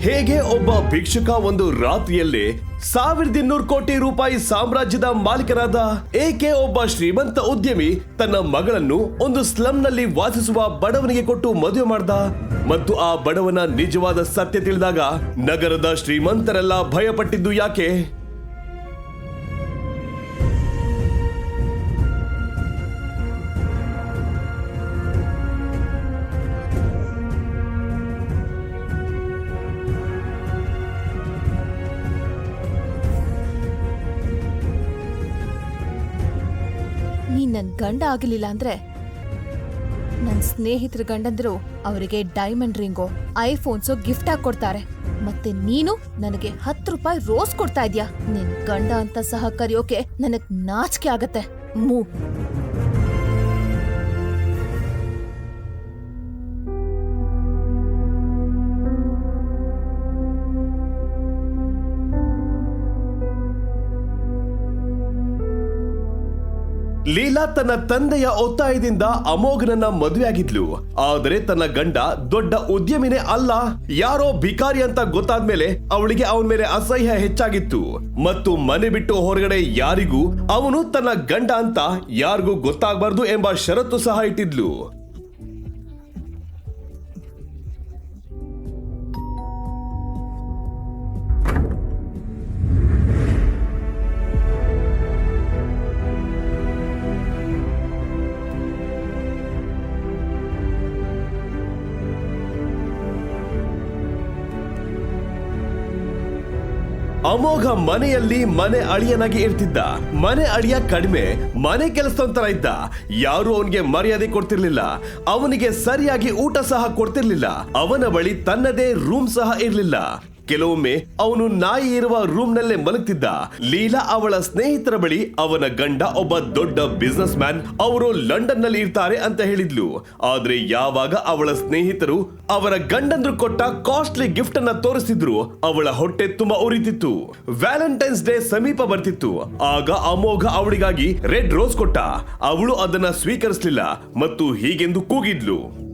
ಹೇಗೆ ಒಬ್ಬ ಭಿಕ್ಷುಕ ಒಂದು ರಾತ್ರಿಯಲ್ಲಿ ಸಾವಿರದ ಇನ್ನೂರು ಕೋಟಿ ರೂಪಾಯಿ ಸಾಮ್ರಾಜ್ಯದ ಮಾಲೀಕರಾದ ಏಕೆ ಒಬ್ಬ ಶ್ರೀಮಂತ ಉದ್ಯಮಿ ತನ್ನ ಮಗಳನ್ನು ಒಂದು ಸ್ಲಂನಲ್ಲಿ ವಾಸಿಸುವ ಬಡವನಿಗೆ ಕೊಟ್ಟು ಮದುವೆ ಮಾಡ್ದ? ಮತ್ತು ಆ ಬಡವನ ನಿಜವಾದ ಸತ್ಯ ತಿಳಿದಾಗ ನಗರದ ಶ್ರೀಮಂತರೆಲ್ಲ ಭಯಪಟ್ಟಿದ್ದು ಯಾಕೆ? ನೀನ್ ನನ್ ಗಂಡ ಆಗಲಿಲ್ಲ ಅಂದ್ರೆ? ನನ್ ಸ್ನೇಹಿತರ ಗಂಡಂದ್ರು ಅವರಿಗೆ ಡೈಮಂಡ್ ರಿಂಗೋ ಐಫೋನ್ಸೋ ಗಿಫ್ಟ್ ಆಗಿ ಕೊಡ್ತಾರೆ. ಮತ್ತೆ ನೀನು ನನಗೆ ಹತ್ತು ರೂಪಾಯಿ ರೋಸ್ ಕೊಡ್ತಾ ಇದ್ಯಾ? ನಿನ್ ಗಂಡ ಅಂತ ಸಹ ಕರೆಯೋಕೆ ನನಗ್ ನಾಚಿಕೆ ಆಗತ್ತೆ. ಮೂ. ಲೀಲಾ ತನ್ನ ತಂದೆಯ ಒತ್ತಾಯದಿಂದ ಅಮೋಘನನ್ನ ಮದುವೆಯಾಗಿದ್ಲು. ಆದರೆ ತನ್ನ ಗಂಡ ದೊಡ್ಡ ಉದ್ಯಮಿನೇ ಅಲ್ಲ. ಯಾರೋ ಭಿಕಾರಿ ಅಂತ ಗೊತ್ತಾದ್ಮೇಲೆ ಅವಳಿಗೆ ಅವನ ಮೇಲೆ ಅಸಹ್ಯ ಹೆಚ್ಚಾಗಿತ್ತು. ಮತ್ತು ಮನೆ ಬಿಟ್ಟು ಹೊರಗಡೆ ಯಾರಿಗೂ ಅವನು ತನ್ನ ಗಂಡ ಅಂತ ಯಾರಿಗೂ ಗೊತ್ತಾಗಬಾರ್ದು ಎಂಬ ಷರತ್ತು ಸಹ ಇಟ್ಟಿದ್ಲು. ಅಮೋಘ ಮನೆಯಲ್ಲಿ ಮನೆ ಅಳಿಯನಾಗಿ ಇರ್ತಿದ್ದ. ಮನೆ ಅಳಿಯ ಕಡಿಮೆ, ಮನೆ ಕೆಲಸದಂತರ ಇದ್ದ. ಯಾರು ಅವನಿಗೆ ಮರ್ಯಾದೆ ಕೊಡ್ತಿರ್ಲಿಲ್ಲ. ಅವನಿಗೆ ಸರಿಯಾಗಿ ಊಟ ಸಹ ಕೊಡ್ತಿರ್ಲಿಲ್ಲ. ಅವನ ಬಳಿ ತನ್ನದೇ ರೂಮ್ ಸಹ ಇರ್ಲಿಲ್ಲ. ಕೆಲವೊಮ್ಮೆ ಅವನು ನಾಯಿ ಇರುವ ರೂಮ್ ನಲ್ಲೇ ಮಲಗ್ತಿದ್ದ. ಲೀಲಾ ಅವಳ ಸ್ನೇಹಿತರ ಬಳಿ ಅವನ ಗಂಡ ಒಬ್ಬ ದೊಡ್ಡ ಬಿಸ್ನೆಸ್ ಮ್ಯಾನ್ ಅವರು ಲಂಡನ್ನಲ್ಲಿ ಇರ್ತಾರೆ ಅಂತ ಹೇಳಿದ್ಲು. ಆದ್ರೆ ಯಾವಾಗ ಅವಳ ಸ್ನೇಹಿತರು ಅವರ ಗಂಡಂದ್ರು ಕೊಟ್ಟ ಕಾಸ್ಟ್ಲಿ ಗಿಫ್ಟ್ ಅನ್ನ ತೋರಿಸಿದ್ರು, ಅವಳ ಹೊಟ್ಟೆ ತುಂಬಾ ಉರಿತಿತ್ತು. ವ್ಯಾಲೆಂಟೈನ್ಸ್ ಡೇ ಸಮೀಪ ಬರ್ತಿತ್ತು. ಆಗ ಅಮೋಘ ಅವಳಿಗಾಗಿ ರೆಡ್ ರೋಸ್ ಕೊಟ್ಟ. ಅವಳು ಅದನ್ನ ಸ್ವೀಕರಿಸಲಿಲ್ಲ ಮತ್ತು ಹೀಗೆಂದು ಕೂಗಿದ್ಲು.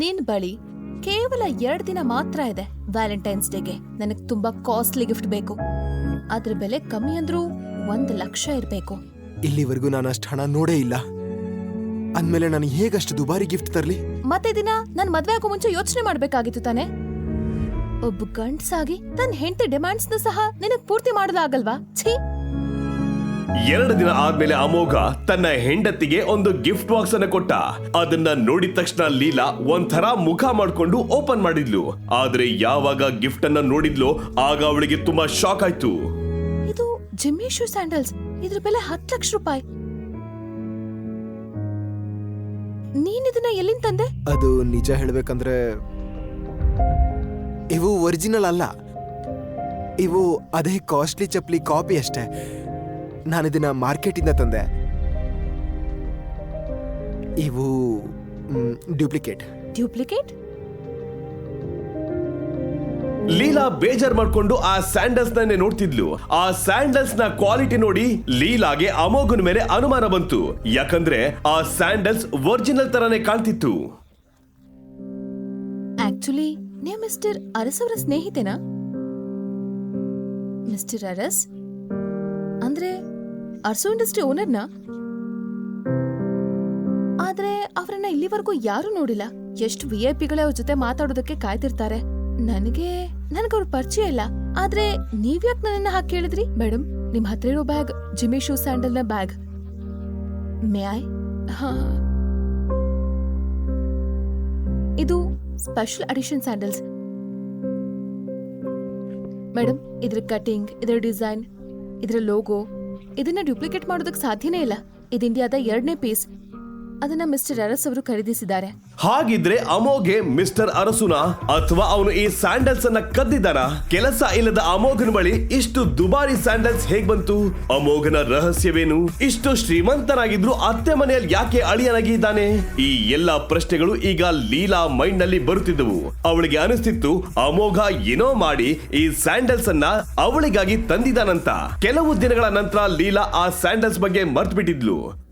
ನಿನ್ ಬಳಿ ಕೇವಲ ಎರಡ್ ದಿನ ಮಾತ್ರ ಇದೆ ವ್ಯಾಲೆಂಟೈನ್ಸ್ ಡೇಗೆ. ನನಗ್ ತುಂಬಾ ಕಾಸ್ಟ್ಲಿ ಗಿಫ್ಟ್ ಬೇಕು. ಅದ್ರ ಬೆಲೆ ಕಮ್ಮಿ ಅಂದ್ರೂ ಒಂದ್ ಲಕ್ಷ ಇರ್ಬೇಕು. ಇಲ್ಲಿವರೆಗೂ ನಾನು ಅಷ್ಟು ಹಣ ನೋಡೇ ಇಲ್ಲ. ಅಂದ್ಮೇಲೆ ನಾನು ಹೇಗಷ್ಟು ದುಬಾರಿ ಗಿಫ್ಟ್ ತರಲಿ? ಮತ್ತೆ ದಿನ ನನ್ ಮದ್ವೆ ಆಗೋ ಮುಂಚೆ ಯೋಚನೆ ಮಾಡ್ಬೇಕಾಗಿತ್ತು ತಾನೆ. ಒಬ್ಬ ಗಂಡ್ಸಾಗಿ ತನ್ನ ಹೆಂಡತಿ ಡಿಮ್ಯಾಂಡ್ಸ್ನ ಸಹ ನಿನಗ್ ಪೂರ್ತಿ ಮಾಡೋದಾಗಲ್ವಾ ಛೀ! ಎರಡು ದಿನ ಆದ್ಮೇಲೆ ಅಮೋಘ ತನ್ನ ಹೆಂಡತಿಗೆ ಒಂದು ಗಿಫ್ಟ್ ಬಾಕ್ಸ್ ಅನ್ನ ಕೊಟ್ಟ. ಅದನ್ನ ನೋಡಿದ ತಕ್ಷಣ ಲೀಲಾ ಒಂಥರ ಮುಖ ಮಾಡ್ಕೊಂಡು ಓಪನ್ ಮಾಡಿದ್ಲು. ಆದ್ರೆ ಯಾವಾಗ ಗಿಫ್ಟ್ ಅನ್ನ ನೋಡಿದ್ಲು ಆಗ ಅವಳಿಗೆ ತುಂಬಾ ಶಾಕ್ ಆಯ್ತು. ಇದು ಜಿಮ್ಮಿ ಶೂ ಸ್ಯಾಂಡಲ್ಸ್. ಇದ್ರ ಬೆಲೆ ಹತ್ತು ಲಕ್ಷ ರೂಪಾಯಿ. ನೀನ್ ಇದನ್ನ ಎಲ್ಲಿಂದ ತಂದೆ? ಅದು ನಿಜ ಹೇಳ್ಬೇಕಂದ್ರೆ ಇವು ಒರಿಜಿನಲ್ ಅಲ್ಲ. ಇವು ಅದೇ ಕಾಸ್ಟ್ಲಿ ಚಪ್ಲಿ ಕಾಪಿ ಅಷ್ಟೇ. ನಾನಿದನ್ನ ಮಾರ್ಕೆಟಿಂದ ತಂದೆ. ಇವು ಡ್ಯೂಪ್ಲಿಕೇಟ್. ಡ್ಯೂಪ್ಲಿಕೇಟ್? ಲೀಲಾ ಬೇಜಾರ್ ಮಾಡ್ಕೊಂಡು ಆ ಸ್ಯಾಂಡಲ್ಸ್ ನನ್ನೇ ನೋಡ್ತಿದ್ಲು. ಆ ಸ್ಯಾಂಡಲ್ಸ್ನ ಕ್ವಾಲಿಟಿ ನೋಡಿ ಲೀಲಾಗೆ ಅಮೋಘನ ಮೇಲೆ ಅನುಮಾನ ಬಂತು. ಯಾಕಂದ್ರೆ ಆ ಸ್ಯಾಂಡಲ್ಸ್ ಒರಿಜಿನಲ್ ತರಾನೇ ಕಾಣ್ತಿತ್ತು. ಆಕ್ಚುಲಿ ನೀವು ಮಿಸ್ಟರ್ ಅರಸ್ ಅವರ ಸ್ನೇಹಿತೆನಾ? ಮಿಸ್ಟರ್ ಅರಸ್? ಅರ್ಸು ಇಂಡಸ್ಟ್ರಿ ಓನರ್ನ? ಆದ್ರೆ ಅವರನ್ನ ಇಲ್ಲಿವರೆಗೂ ಯಾರು ನೋಡಿಲ್ಲ. ಎಷ್ಟು ವಿ ಐ ಪಿಗಳೇ ಅವ್ರ ಜೊತೆ ಮಾತಾಡೋದಕ್ಕೆ ಕಾಯ್ತಿರ್ತಾರೆ. ನನಗೆ ನನಗವ್ರ ಪರಿಚಯ ಇಲ್ಲ. ಆದ್ರೆ ನೀವ್ಯಾಕ್ ನನ್ನ ಹಾಕಿ ಕೇಳಿದ್ರಿ? ಮೇಡಮ್ ನಿಮ್ ಹತ್ರ ಇರೋ ಬ್ಯಾಗ್, ಜಿಮಿ ಶೂ ಸ್ಯಾಂಡಲ್ನ ಬ್ಯಾಗ್. May I? ಇದು ಸ್ಪೆಷಲ್ ಅಡಿಷನ್ ಸ್ಯಾಂಡಲ್ಸ್. ಮೇಡಮ್ ಇದ್ರ ಕಟಿಂಗ್, ಇದ್ರ ಡಿಸೈನ್, ಇದ್ರ ಲೋಗೋ ಇದನ್ನ ಡ್ಯೂಪ್ಲಿಕೇಟ್ ಮಾಡೋದಕ್ಕೆ ಸಾಧ್ಯನೇ ಇಲ್ಲ. ಇದು ಇಂಡಿಯಾದ ಎರಡನೇ ಪೀಸ್. ಅದನ್ನ ಮಿಸ್ಟರ್ ಅರಸ್ ಅವರು ಖರೀದಿಸಿದ್ದಾರೆ. ಹಾಗಿದ್ರೆ ಅಮೋಘೆ ಮಿಸ್ಟರ್ ಅರಸುನ ಅಥವಾ ಅವನು ಈ ಸ್ಯಾಂಡಲ್ಸ್ ಅನ್ನ ಕದ್ದಿದ್ದಾನ ಕೆಲಸ ಇಲ್ಲದ ಅಮೋಘನ ಬಳಿ ಇಷ್ಟು ದುಬಾರಿ ಸ್ಯಾಂಡಲ್ಸ್ ಹೇಗ್ ಬಂತು? ಅಮೋಘನ ರಹಸ್ಯವೇನು? ಇಷ್ಟು ಶ್ರೀಮಂತನಾಗಿದ್ರು ಅತ್ತೆ ಮನೆಯಲ್ಲಿ ಯಾಕೆ ಅಳಿಯನಾಗಿ ಇದ್ದಾನೆ ಈ ಎಲ್ಲಾ ಪ್ರಶ್ನೆಗಳು ಈಗ ಲೀಲಾ ಮೈಂಡ್ನಲ್ಲಿ ಬರುತ್ತಿದ್ದವು. ಅವಳಿಗೆ ಅನಿಸ್ತಿತ್ತು, ಅಮೋಘ ಏನೋ ಮಾಡಿ ಈ ಸ್ಯಾಂಡಲ್ಸ್ ಅನ್ನ ಅವಳಿಗಾಗಿ ತಂದಿದ್ದಾನಂತ. ಕೆಲವು ದಿನಗಳ ನಂತರ ಲೀಲಾ ಆ ಸ್ಯಾಂಡಲ್ಸ್ ಬಗ್ಗೆ ಮರ್ತ್ ಬಿಟ್ಟಿದ್ಲು